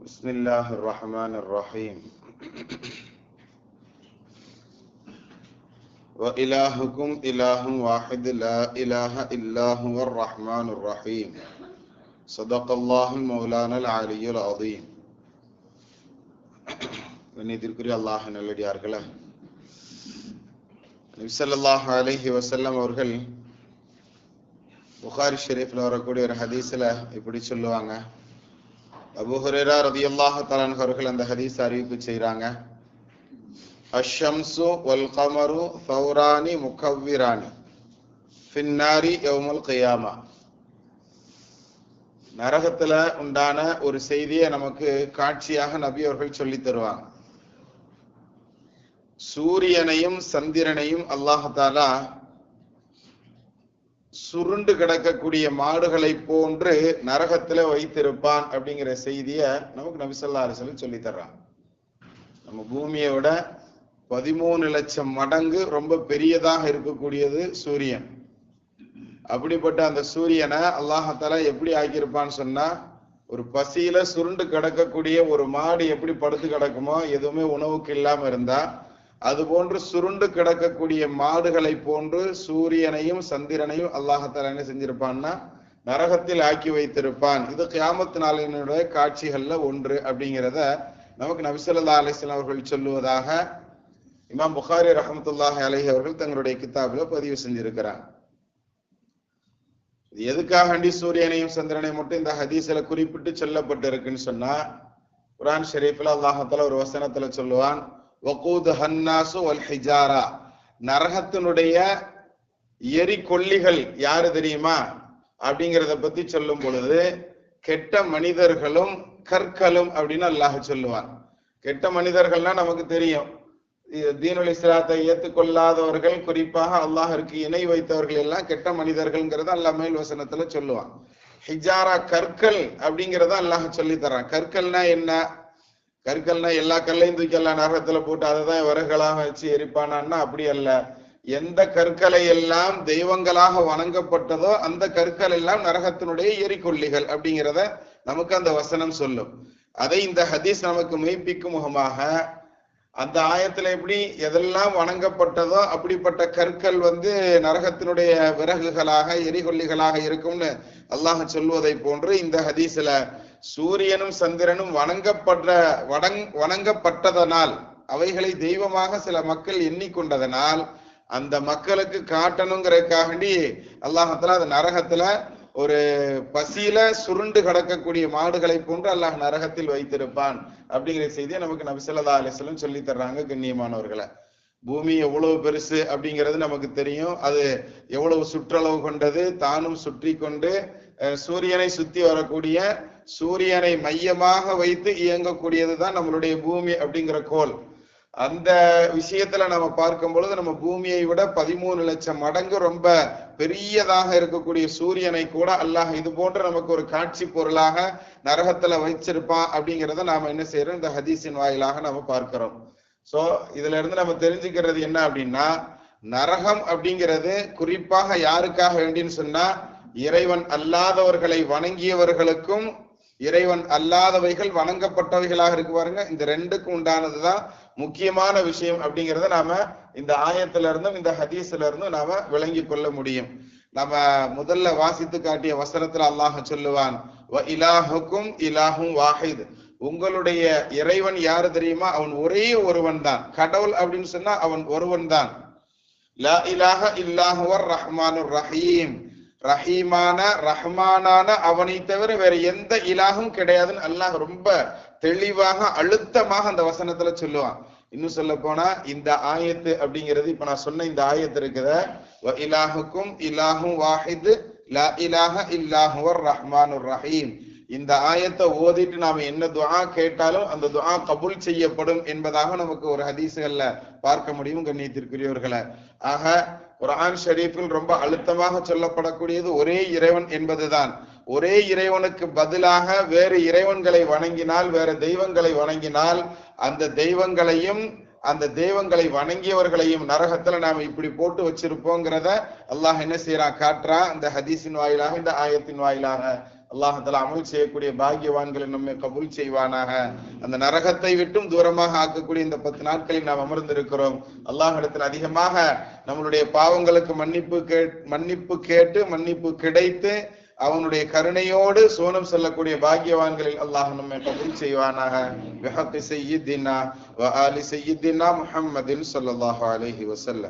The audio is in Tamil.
بسم الله الرحمن الرحيم وإلهكم إله واحد لا إله إلا هو الرحمن الرحيم صدق الله مولانا العلي العظيم கண்ணியத்திற்குரிய அல்லாஹ் நல்லடியார்களே நபிசல்லாஹ் அலைஹி வசல்லம் அவர்கள் புகாரி ஷெரீஃப்ல வரக்கூடிய ஒரு ஹதீஸ்ல இப்படி சொல்லுவாங்க அபு ரதி ரதியல்லாஹு தலான் அவர்கள் அந்த ஹதீஸ் அறிவிப்பு செய்கிறாங்க அஷம்சு வல் கமரு ஃபௌரானி முகவ்விரானி ஃபின்னாரி யௌமுல் கையாமா. நரகத்துல உண்டான ஒரு செய்தியை நமக்கு காட்சியாக நபி அவர்கள் சொல்லி தருவாங்க. சூரியனையும் சந்திரனையும் அல்லாஹாலா சுருண்டு கிடக்கக்கூடிய மாடுகளை போன்று நரகத்துல வைத்திருப்பான் அப்படிங்கிற செய்திய நமக்கு நபிசல்லா அலிசல்லம் சொல்லி தர்றான் நம்ம பூமியை விட பதிமூணு லட்சம் மடங்கு ரொம்ப பெரியதாக இருக்கக்கூடியது சூரியன். அப்படிப்பட்ட அந்த சூரியனை அல்லாஹால எப்படி ஆக்கியிருப்பான்னு சொன்னா ஒரு பசியில சுருண்டு கிடக்கக்கூடிய ஒரு மாடு எப்படி படுத்து கிடக்குமோ எதுவுமே உணவுக்கு இல்லாம இருந்தா அது போன்று சுருண்டு கிடக்கக்கூடிய மாடுகளை போன்று சூரியனையும் சந்திரனையும் அல்லாஹத்தால என்ன செஞ்சிருப்பான்னா நரகத்தில் ஆக்கி வைத்திருப்பான். இது கியாமத்து நாளினுடைய காட்சிகள்ல ஒன்று அப்படிங்கிறத நமக்கு நபிசல்லா அலிஸ்லாம் அவர்கள் சொல்லுவதாக இமாம் புகாரி ரஹமத்துல்லாஹ் அலஹி அவர்கள் தங்களுடைய கித்தாபில பதிவு செஞ்சிருக்கிறார். எதுக்காக சூரியனையும் சந்திரனையும் மட்டும் இந்த ஹதீஸ்ல குறிப்பிட்டு சொல்லப்பட்டு இருக்குன்னு சொன்னா குரான் ஷெரீஃப்ல அல்லாஹத்தால ஒரு வசனத்துல சொல்லுவான் வகூத் ஹன்னாசு வல் ஹிஜாரா நரகத்தினுடைய எரி கொல்லிகள் யாரு தெரியுமா? அப்படிங்கிறத பத்தி சொல்லும் பொழுது கெட்ட மனிதர்களும் கற்களும் அப்படின்னு அல்லாஹ் சொல்லுவான். கெட்ட மனிதர்கள்னா நமக்கு தெரியும். தீனுல் இஸ்லாத்தை ஏத்துக்கொள்ளாதவர்கள் குறிப்பாக அல்லாஹருக்கு இணை வைத்தவர்கள் எல்லாம் கெட்ட மனிதர்கள்ங்கிறத அல்லாஹ் மேல் வசனத்துல சொல்லுவான். ஹிஜாரா கற்கள் அப்படிங்கிறத அல்லாஹ் சொல்லி தர்றான். கற்கள்னா என்ன? கற்கள்னா எல்லா கல்லையும் தூக்கி எல்லாம் நரகத்துல போட்டு அதை தான் விறகுகளாக வச்சு எரிப்பானான்னா அப்படி அல்ல. எந்த கற்களை எல்லாம் தெய்வங்களாக வணங்கப்பட்டதோ அந்த கற்கள் எல்லாம் நரகத்தினுடைய எரிக்கொல்லிகள் அப்படிங்கிறத நமக்கு அந்த வசனம் சொல்லும். அதை இந்த ஹதீஸ் நமக்கு மெய்ப்பிக்கும் முகமாக அந்த ஆயத்துல எப்படி எதெல்லாம் வணங்கப்பட்டதோ அப்படிப்பட்ட கற்கள் வந்து நரகத்தினுடைய விறகுகளாக எரிகொல்லிகளாக இருக்கும்னு அல்லாஹ் சொல்வதை போன்று இந்த ஹதீஸ்ல சூரியனும் சந்திரனும் வணங்கப்பட்ட வணங் வணங்கப்பட்டதனால் அவைகளை தெய்வமாக சில மக்கள் எண்ணிக்கொண்டதனால் அந்த மக்களுக்கு காட்டணுங்கிறதுக்காண்டி அல்லாஹத்துல அந்த நரகத்துல ஒரு பசியில சுருண்டு கடக்கக்கூடிய மாடுகளை போன்று அல்லாஹ் நரகத்தில் வைத்திருப்பான் அப்படிங்கிற செய்தியை நமக்கு நபிசல்லா அலிஸ்லம் சொல்லி தர்றாங்க கண்ணியமானவர்களை. பூமி எவ்வளவு பெருசு அப்படிங்கிறது நமக்கு தெரியும். அது எவ்வளவு சுற்றளவு கொண்டது? தானும் சுற்றி கொண்டு சூரியனை சுத்தி வரக்கூடிய சூரியனை மையமாக வைத்து இயங்கக்கூடியதுதான் நம்மளுடைய பூமி அப்படிங்கிற கோல் அந்த விஷயத்துல நம்ம பார்க்கும் பொழுது நம்ம பூமியை விட பதிமூணு லட்சம் மடங்கு ரொம்ப பெரியதாக இருக்கக்கூடிய சூரியனை கூட அல்லாஹ் இது போன்ற நமக்கு ஒரு காட்சி பொருளாக நரகத்துல வச்சிருப்பான் அப்படிங்கிறத நாம என்ன செய்யறோம் இந்த ஹதீஸின் வாயிலாக நம்ம பார்க்கிறோம். சோ இதுல இருந்து நம்ம தெரிஞ்சுக்கிறது என்ன அப்படின்னா நரகம் அப்படிங்கிறது குறிப்பாக யாருக்காக வேண்டின்னு சொன்னா இறைவன் அல்லாதவர்களை வணங்கியவர்களுக்கும் இறைவன் அல்லாதவைகள் வணங்கப்பட்டவைகளாக இருக்கு பாருங்க. இந்த ரெண்டுக்கும் உண்டானதுதான் முக்கியமான விஷயம் அப்படிங்கிறத நாம இந்த ஆயத்துல இருந்தும் இந்த ஹதீஸ்ல இருந்தும் நாம விளங்கி கொள்ள முடியும். நம்ம முதல்ல வாசித்து காட்டிய வசனத்துல அல்லாஹ் சொல்லுவான் இலாஹுக்கும் இலாஹும் வாஹித். உங்களுடைய இறைவன் யாரு தெரியுமா? அவன் ஒரே ஒருவன் தான். கடவுள் அப்படின்னு சொன்னா அவன் ஒருவன் தான். லா இலாஹ இல்லாஹுவர் ரஹ்மானு ரஹீம். ரஹீமான ரஹ்மானான அவனை தவிர வேற எந்த இலாகும் கிடையாதுன்னு அல்லாஹ் ரொம்ப தெளிவாக அழுத்தமாக அந்த வசனத்துல சொல்லுவான். இன்னும் சொல்ல போனா இந்த ஆயத்து அப்படிங்கிறது இப்ப நான் சொன்ன இந்த ஆயத்து இருக்குத? இலாஹுக்கும் இலாஹும் வாஹிது லா இலாஹ இல்லாஹுவர் ரஹ்மானுர் ரஹீம். இந்த ஆயத்தை ஓதிட்டு நாம என்ன துஆ கேட்டாலும் அந்த துஆ கபுல் செய்யப்படும் என்பதாக நமக்கு ஒரு ஹதீசுகள்ல பார்க்க முடியும் கண்ணியத்திற்குரியவர்களை. ஆக குரான் ஷரீஃபில் ரொம்ப அழுத்தமாக சொல்லப்படக்கூடியது ஒரே இறைவன் என்பதுதான். ஒரே இறைவனுக்கு பதிலாக வேறு இறைவன்களை வணங்கினால் வேற தெய்வங்களை வணங்கினால் அந்த தெய்வங்களையும் அந்த தெய்வங்களை வணங்கியவர்களையும் நரகத்துல நாம இப்படி போட்டு வச்சிருப்போங்கிறத அல்லாஹ் என்ன செய்யறான் காட்டுறான் இந்த ஹதீஸின் வாயிலாக இந்த ஆயத்தின் வாயிலாக அல்லாஹால அமல் செய்யக்கூடிய பாகியவான்களை நம்மை கபூல் செய்வானாக. அந்த நரகத்தை விட்டும் தூரமாக ஆக்கக்கூடிய இந்த பத்து நாட்களில் நாம் அமர்ந்திருக்கிறோம். அல்லாஹிடத்தில் அதிகமாக நம்மளுடைய பாவங்களுக்கு மன்னிப்பு கே மன்னிப்பு கேட்டு மன்னிப்பு கிடைத்து அவனுடைய கருணையோடு சோனம் செல்லக்கூடிய பாக்கியவான்களில் அல்லாஹ் நம்மை கபூல் செய்வானாக. பிஹக்கி சையிதினா வ ஆலி சையிதினா முஹம்மதின் ஸல்லல்லாஹு அலைஹி வஸல்லம்.